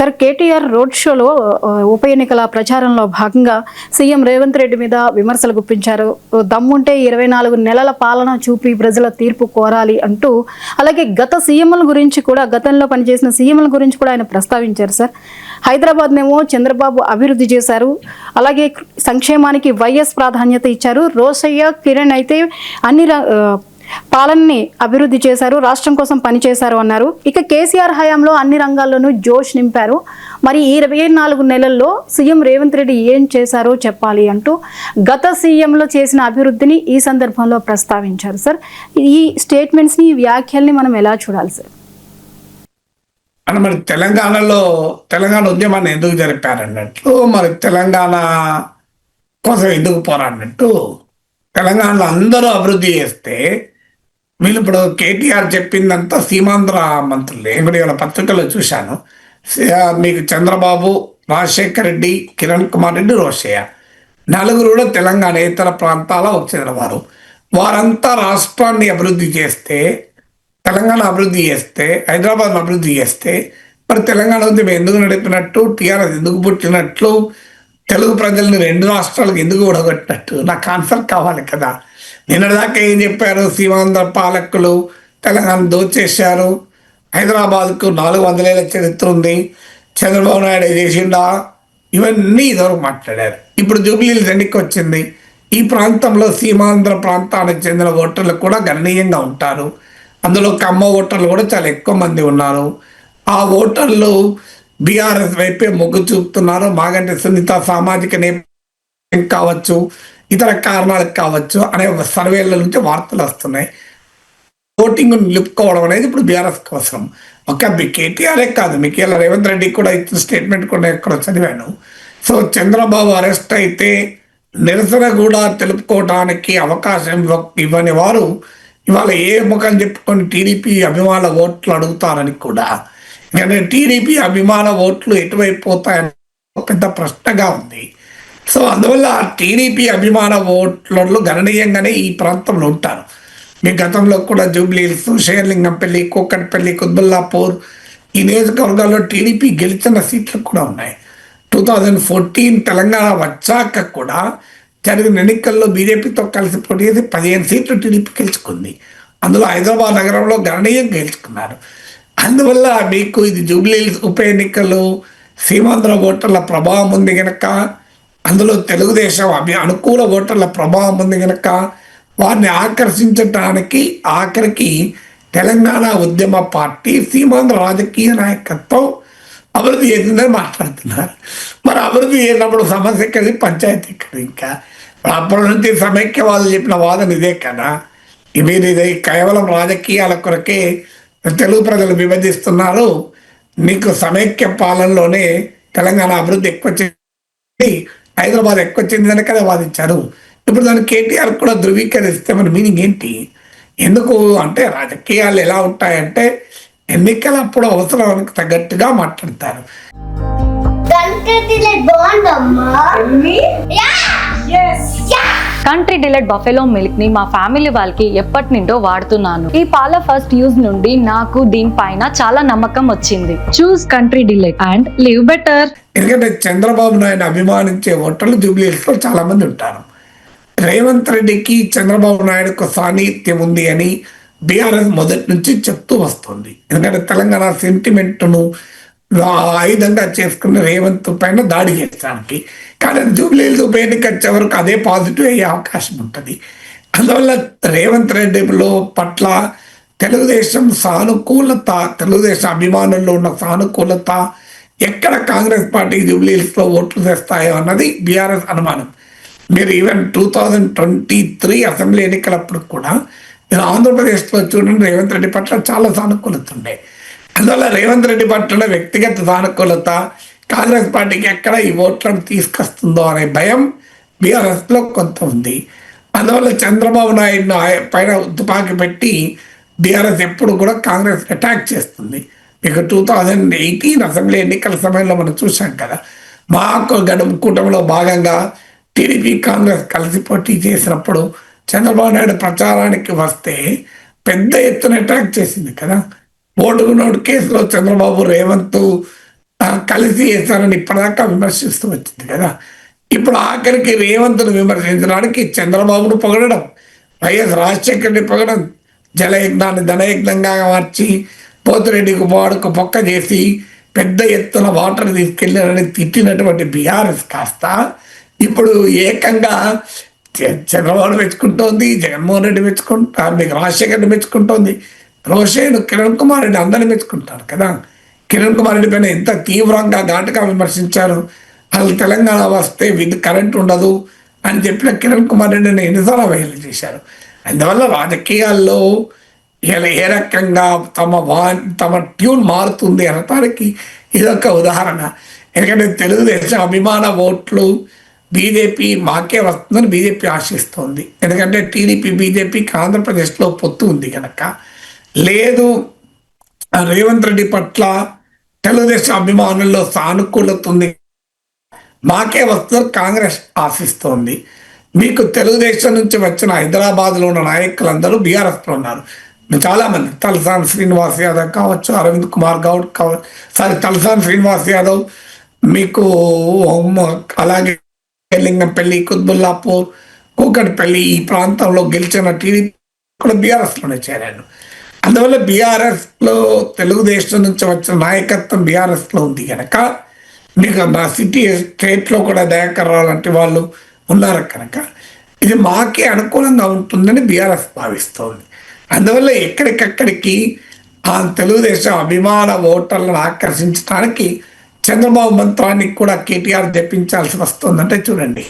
Sir KTR road షోలో ఉప ఎన్నికల ప్రచారంలో భాగంగా సీఎం రేవంత్ రెడ్డి మీద విమర్శలు గుప్పించారు. దమ్ముంటే ఇరవై నాలుగు నెలల పాలన చూపి ప్రజల తీర్పు కోరాలి అంటూ అలాగే గత సీఎంల గురించి కూడా గతంలో పనిచేసిన సీఎంల గురించి కూడా ఆయన ప్రస్తావించారు సార్. హైదరాబాద్నేమో చంద్రబాబు అభివృద్ధి చేశారు. అలాగే సంక్షేమానికి వైఎస్ ప్రాధాన్యత ఇచ్చారు. రోసయ్య కిరణ్ అయితే అన్ని ర- పాలనని అభివృద్ధి చేశారు రాష్ట్రం కోసం పనిచేశారు అన్నారు. ఇక కేసీఆర్ హయాంలో అన్ని రంగాల్లోనూ జోష్ నింపారు. మరి ఈ ఇరవై నాలుగు నెలల్లో సీఎం రేవంత్ రెడ్డి ఏం చేశారో చెప్పాలి అంటూ గత సీఎంలో చేసిన అభివృద్ధిని ఈ సందర్భంలో ప్రస్తావించారు సార్. ఈ స్టేట్మెంట్స్ని ఈ వ్యాఖ్యల్ని మనం ఎలా చూడాలి సార్? మరి తెలంగాణలో తెలంగాణ ఉద్యమాన్ని ఎందుకు జరిపారన్నట్టు మరి తెలంగాణ కోసం ఎందుకు పోరాడినట్టు తెలంగాణలో అందరూ అభివృద్ధి చేస్తే వీళ్ళు ఇప్పుడు కేటీఆర్ చెప్పిందంతా సీమాంధ్ర మంత్రులే. నేను ఇవాళ పత్రికలో చూశాను. మీకు చంద్రబాబు రాజశేఖర్ రెడ్డి కిరణ్ కుమార్ రెడ్డి రోషయ్య. నలుగురు కూడా తెలంగాణ ఇతర ప్రాంతాల చెందిన వారంతా రాష్ట్రాన్ని అభివృద్ధి చేస్తే తెలంగాణ అభివృద్ధి చేస్తే హైదరాబాద్ అభివృద్ధి చేస్తే మరి తెలంగాణ ఉద్యమం ఎందుకు నడిపినట్టు టీఆర్ఎస్ ఎందుకు పుట్టినట్లు తెలుగు ప్రజల్ని రెండు రాష్ట్రాలకు ఎందుకు ఊడగొట్టినట్టు నాకు ఆన్సర్ కావాలి కదా. నిన్నటిదాకా ఏం చెప్పారు? సీమాంధ్ర పాలకులు తెలంగాణ దోచేశారు. హైదరాబాద్కు నాలుగు వందలేళ్ళ చరిత్ర ఉంది. చంద్రబాబు నాయుడు చేసిండా? ఇవన్నీ ఇదివరకు మాట్లాడారు. ఇప్పుడు జూబ్లీలు దండికి వచ్చింది. ఈ ప్రాంతంలో సీమాంధ్ర ప్రాంతానికి చెందిన ఓటర్లు కూడా గణనీయంగా ఉంటారు. అందులో కమ్మ ఓటర్లు కూడా చాలా ఎక్కువ మంది ఉన్నారు. ఆ ఓటర్లు బీఆర్ఎస్ వైపే మొగ్గు చూపుతున్నారు. మాగంటి సునీత సామాజిక నేపథ్యం కావచ్చు ఇతర కారణాలకు కావచ్చు అనే సర్వేల నుంచి వార్తలు వస్తున్నాయి. ఓటింగ్ నిలుపుకోవడం అనేది ఇప్పుడు బీఆర్ఎస్ కోసం. ఒక మీ కేటీఆర్ఏ కాదు మీకు రేవంత్ రెడ్డి కూడా ఇచ్చిన స్టేట్మెంట్ కూడా ఎక్కడ చదివాను. సో చంద్రబాబు అరెస్ట్ అయితే నిరసన కూడా తెలుపుకోవడానికి అవకాశం ఇవ్వని వారు ఇవాళ ఏ ముఖం చెప్పుకొని టీడీపీ అభిమాన ఓట్లు అడుగుతారని కూడా. ఎందుకంటే టీడీపీ అభిమాన ఓట్లు ఎటువైపు పోతాయని ఒక పెద్ద ప్రశ్నగా ఉంది. సో అందువల్ల టీడీపీ అభిమాన ఓట్లలో గణనీయంగానే ఈ ప్రాంతంలో ఉంటారు. మీ గతంలో కూడా జూబ్లీహిల్స్ షేర్లింగంపల్లి కూకట్పల్లి కుత్బుల్లాపూర్ ఈ నియోజకవర్గాల్లో టీడీపీ గెలిచిన సీట్లు కూడా ఉన్నాయి. టూ థౌజండ్ ఫోర్టీన్ తెలంగాణ వచ్చాక కూడా జరిగిన ఎన్నికల్లో బీజేపీతో కలిసి పోటీ చేసి పదిహేను సీట్లు టీడీపీ గెలుచుకుంది. అందులో హైదరాబాద్ నగరంలో గణనీయంగా గెలుచుకున్నారు. అందువల్ల మీకు ఇది జూబ్లీహిల్స్ ఉప ఎన్నికలు సీమాంధ్ర ఓటర్ల ప్రభావం ఉంది కనుక అందులో తెలుగుదేశం అభి అనుకూల ఓటర్ల ప్రభావం ఉంది కనుక వారిని ఆకర్షించటానికి ఆఖరికి తెలంగాణ ఉద్యమ పార్టీ సీమాంధ్ర రాజకీయ నాయకత్వం అభివృద్ధి చేసిందని మాట్లాడుతున్నారు. మరి అభివృద్ధి చేసినప్పుడు సమస్య ఎక్కడి పంచాయతీ ఇక్కడ ఇంకా? అప్పటి నుంచి సమైక్యవాదులు చెప్పిన వాదన ఇదే కదా. ఇవి ఇది కేవలం రాజకీయాల కొరకే తెలుగు ప్రజలు విభజిస్తున్నారు. మీకు సమైక్య పాలనలోనే తెలంగాణ అభివృద్ధి ఎక్కువ చేసి హైదరాబాద్ ఎక్కువ చెందిందని కదా వాదించారు. ఇప్పుడు దాన్ని కేటీఆర్ కూడా ధృవీకరిస్తే మన మీనింగ్ ఏంటి? ఎందుకు? అంటే రాజకీయాలు ఎలా ఉంటాయంటే ఎన్నికలప్పుడు అవసరానికి తగ్గట్టుగా మాట్లాడతారు. బాగుందమ్మా yeah! Yeah! Country Delight buffalo మిల్క్ని మా ఫ్యామిలీ వాళ్ళకి ఎప్పటి నుండో వాడుతున్నాను. ఈ పాల ఫస్ట్ యూజ్ నుండి నాకు దీనిపైన చాలా నమ్మకం వచ్చింది. Choose Country Delight and live better. ఎందుకంటే చంద్రబాబు నాయుడు అభిమానించే ఓటర్లు జూబ్లీహిల్స్లో చాలా మంది ఉంటారు. రేవంత్ రెడ్డికి చంద్రబాబు నాయుడుకు సాన్నిహిత్యం ఉంది అని బీఆర్ఎస్ మొదటి నుంచి చెప్తూ వస్తుంది. ఎందుకంటే తెలంగాణ సెంటిమెంట్ను ఆయుధంగా చేసుకున్న రేవంత్ పైన దాడి చేయడానికి కానీ జూబ్లీహిల్స్ ఉప ఎన్నిక వచ్చే వరకు అదే పాజిటివ్ అయ్యే అవకాశం ఉంటుంది. అందువల్ల రేవంత్ రెడ్డిలో పట్ల తెలుగుదేశం సానుకూలత తెలుగుదేశం అభిమానుల్లో ఉన్న సానుకూలత ఎక్కడ కాంగ్రెస్ పార్టీ జూబ్లీస్లో ఓట్లు చేస్తాయో అన్నది బీఆర్ఎస్ అనుమానం. మీరు even two thousand twenty three assembly ఎన్నికలప్పుడు కూడా మీరు ఆంధ్రప్రదేశ్లో చూడండి రేవంత్ రెడ్డి పట్ల చాలా సానుకూలత ఉండే. అందువల్ల రేవంత్ రెడ్డి పట్ల వ్యక్తిగత సానుకూలత కాంగ్రెస్ పార్టీకి ఎక్కడ ఈ ఓట్లను తీసుకొస్తుందో అనే భయం బీఆర్ఎస్లో కొంత ఉంది. అందువల్ల చంద్రబాబు నాయుడు పైన తుపాకీ పెట్టి బీఆర్ఎస్ ఎప్పుడు కూడా కాంగ్రెస్ అటాక్ చేస్తుంది. మీకు టూ థౌజండ్ ఎయిటీన్ అసెంబ్లీ ఎన్నికల సమయంలో మనం చూసాం కదా మాకు గడుపు కూటమిలో భాగంగా టీడీపీ కాంగ్రెస్ కలిసి పోటీ చేసినప్పుడు చంద్రబాబు నాయుడు ప్రచారానికి వస్తే పెద్ద ఎత్తున అటాక్ చేసింది కదా. ఓటుకు నోటు కేసులో చంద్రబాబు రేవంత్ కలిసి చేస్తారని ఇప్పటిదాకా విమర్శిస్తూ వచ్చింది కదా. ఇప్పుడు ఆఖరికి రేవంత్ను విమర్శించడానికి చంద్రబాబును పొగడడం వైఎస్ రాజశేఖర్ని పొగడం జలయజ్ఞాన్ని ధనయజ్ఞంగా మార్చి పోతిరెడ్డికి వాడుకు పొక్క చేసి పెద్ద ఎత్తున వాటర్ తీసుకెళ్ళారని తిట్టినటువంటి బీఆర్ఎస్ కాస్త ఇప్పుడు ఏకంగా చ- చంద్రబాబు మెచ్చుకుంటోంది జగన్మోహన్ రెడ్డి మెచ్చుకుంటా మీకు రాజశేఖర్ని మెచ్చుకుంటోంది. రోషేయుడు కిరణ్ కుమార్ రెడ్డి అందరిని మెచ్చుకుంటారు కదా. కిరణ్ కుమార్ రెడ్డి పైన ఎంత తీవ్రంగా ఘాటుగా విమర్శించారు. అసలు తెలంగాణ వస్తే విద్యు కరెంట్ ఉండదు అని చెప్పిన కిరణ్ కుమార్ రెడ్డిని ఎన్నిసార్లు వైలు చేశారు. అందువల్ల రాజకీయాల్లో ఇలా ఏ రకంగా తమ వా తమ ట్యూన్ మారుతుంది అనటానికి ఇదొక ఉదాహరణ. ఎందుకంటే తెలుగుదేశం అభిమాన ఓట్లు బీజేపీ మాకే వస్తుందని బీజేపీ ఆశిస్తోంది. ఎందుకంటే టీడీపీ బీజేపీకి ఆంధ్రప్రదేశ్లో పొత్తు ఉంది కనుక లేదు. రేవంత్ రెడ్డి పట్ల తెలుగుదేశం అభిమానుల్లో సానుకూలత ఉంది మాకే వస్తారు కాంగ్రెస్ ఆశిస్తోంది. మీకు తెలుగుదేశం నుంచి వచ్చిన హైదరాబాద్లో ఉన్న నాయకులందరూ బీఆర్ఎస్లో ఉన్నారు. చాలామంది తలసాని శ్రీనివాస్ యాదవ్ కావచ్చు అరవింద్ కుమార్ గౌడ్ కావచ్చు సారీ తలసాని శ్రీనివాస్ యాదవ్ మీకు అలాగే లింగంపల్లి కుత్బుల్లాపూర్ కూకట్పల్లి ఈ ప్రాంతంలో గెలిచిన టీడీపీ కూడా బీఆర్ఎస్లోనే చేరాను అందువల్ల బీఆర్ఎస్లో తెలుగుదేశం నుంచి వచ్చిన నాయకత్వం బీఆర్ఎస్లో ఉంది కనుక మీకు మా సిటీ స్టేట్లో కూడా దయాకర్ లాంటి వాళ్ళు ఉన్నారు కనుక. ఇది మాకే అనుకూలంగా ఉంటుందని బీఆర్ఎస్ భావిస్తోంది. అందువల్ల ఎక్కడికక్కడికి ఆ తెలుగుదేశం అభిమాన ఓటర్లను ఆకర్షించడానికి చంద్రబాబు మంత్రానికి కూడా కేటీఆర్ జపించాల్సి వస్తుందంటే చూడండి.